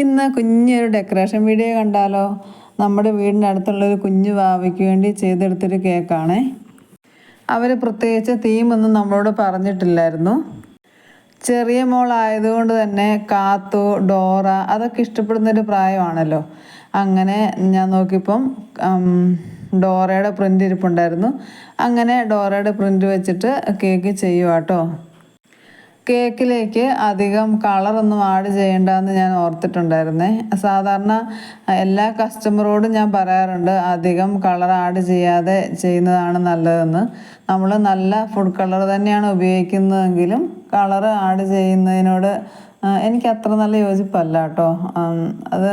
ഇന്ന് കുഞ്ഞൊരു decoration video കണ്ടാലോ? നമ്മുടെ വീടിന്റെ അടുത്തുള്ളൊരു കുഞ്ഞു വാവയ്ക്ക് വേണ്ടി ചെയ്തെടുത്തൊരു കേക്കാണേ അവർ പ്രത്യേകിച്ച് തീമൊന്നും നമ്മളോട് പറഞ്ഞിട്ടില്ലായിരുന്നു. ചെറിയ മോളായതുകൊണ്ട് തന്നെ കാത്തു ഡോറ അതൊക്കെ ഇഷ്ടപ്പെടുന്നൊരു പ്രായമാണല്ലോ. അങ്ങനെ ഞാൻ നോക്കിയപ്പം ഡോറയുടെ പ്രിന്റ് ഇരിപ്പുണ്ടായിരുന്നു. അങ്ങനെ ഡോറയുടെ പ്രിന്റ് വെച്ചിട്ട് കേക്ക് ചെയ്യുക കേട്ടോ കേക്കിലേക്ക് അധികം കളറൊന്നും ആഡ് ചെയ്യേണ്ടെന്ന് ഞാൻ ഓർത്തിട്ടുണ്ടായിരുന്നേ. സാധാരണ എല്ലാ കസ്റ്റമറോടും ഞാൻ പറയാറുണ്ട് അധികം കളർ ആഡ് ചെയ്യാതെ ചെയ്യുന്നതാണ് നല്ലതെന്ന്. നമ്മൾ നല്ല ഫുഡ് കളർ തന്നെയാണ് ഉപയോഗിക്കുന്നതെങ്കിലും കളർ ആഡ് ചെയ്യുന്നതിനോട് എനിക്ക് അത്ര നല്ല യോജിപ്പല്ല കേട്ടോ. അത്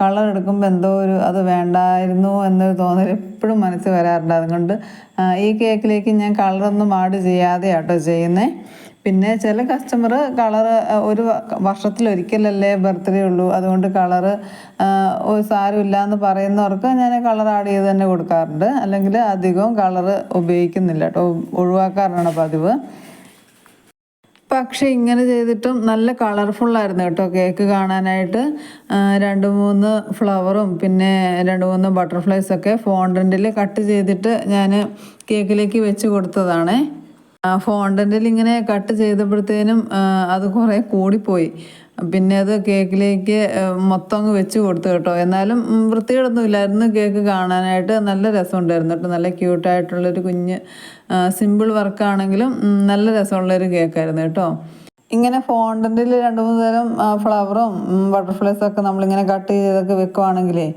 കളർ എടുക്കുമ്പോൾ എന്തോ ഒരു അത് വേണ്ടായിരുന്നു എന്നൊരു തോന്നൽ എപ്പോഴും മനസ്സിൽ വരാറുണ്ട്. അതുകൊണ്ട് ഈ കേക്കിലേക്ക് ഞാൻ കളറൊന്നും ആഡ് ചെയ്യാതെ ചെയ്യുന്നത് പിന്നെ ചില കസ്റ്റമർ കളർ ഒരു വർഷത്തിലൊരിക്കലല്ലേ ബർത്ത്ഡേ ഉള്ളൂ. അതുകൊണ്ട് കളർ സാരമില്ല എന്ന് പറയുന്നവർക്ക് ഞാൻ കളർ ആഡ് ചെയ്ത് തന്നെ കൊടുക്കാറുണ്ട്. അല്ലെങ്കിൽ അധികവും കളർ ഉപയോഗിക്കുന്നില്ല കേട്ടോ. ഒഴിവാക്കാറാണ് പതിവ്. പക്ഷെ ഇങ്ങനെ ചെയ്തിട്ടും നല്ല കളർഫുള്ളായിരുന്നു കേട്ടോ കേക്ക് കാണാനായിട്ട്. രണ്ട് മൂന്ന് ഫ്ലവറും പിന്നെ രണ്ട് മൂന്ന് ബട്ടർഫ്ലൈസൊക്കെ ഫോണ്ടന്റിൽ കട്ട് ചെയ്തിട്ട് ഞാൻ കേക്കിലേക്ക് വെച്ച് കൊടുത്തതാണേ. ഫോണ്ടന്റിൽ ഇങ്ങനെ കട്ട് ചെയ്തപ്പോഴത്തേനും അത് കുറേ കൂടിപ്പോയി. പിന്നെ അത് കേക്കിലേക്ക് മൊത്തം അങ്ങ് വെച്ച് കൊടുത്തു കേട്ടോ. എന്നാലും വൃത്തികളൊന്നും ഇല്ലായിരുന്നു കേക്ക് കാണാനായിട്ട്. നല്ല രസമുണ്ടായിരുന്നു കേട്ടോ. നല്ല ക്യൂട്ടായിട്ടുള്ളൊരു കുഞ്ഞ് സിമ്പിൾ വർക്കാണെങ്കിലും നല്ല രസമുള്ളൊരു കേക്കായിരുന്നു കേട്ടോ. ഇങ്ങനെ ഫോണ്ടന്റിൽ രണ്ട് മൂന്ന് തരം ഫ്ലവറും ബട്ടർഫ്ലൈസും ഒക്കെ നമ്മളിങ്ങനെ കട്ട് ചെയ്തൊക്കെ വെക്കുവാണെങ്കിലേ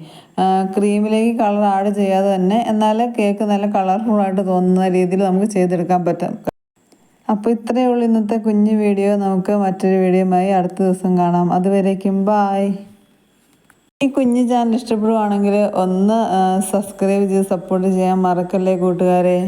ക്രീമിലേക്ക് കളർ ആഡ് ചെയ്യാതെ തന്നെ എന്നാൽ കേക്ക് നല്ല കളർഫുള്ളായിട്ട് തോന്നുന്ന രീതിയിൽ നമുക്ക് ചെയ്തെടുക്കാൻ പറ്റും. അപ്പോൾ ഇത്രയേ ഉള്ളൂ ഇന്നത്തെ കുഞ്ഞു വീഡിയോ. നമുക്ക് മറ്റൊരു വീഡിയോയുമായി അടുത്ത ദിവസം കാണാം. അതുവരേക്കും ബായ് ഈ കുഞ്ഞു ചാനൽ ഇഷ്ടപ്പെടുവാണെങ്കിൽ ഒന്ന് സബ്സ്ക്രൈബ് ചെയ്ത് സപ്പോർട്ട് ചെയ്യാൻ മറക്കല്ലേ കൂട്ടുകാരെ.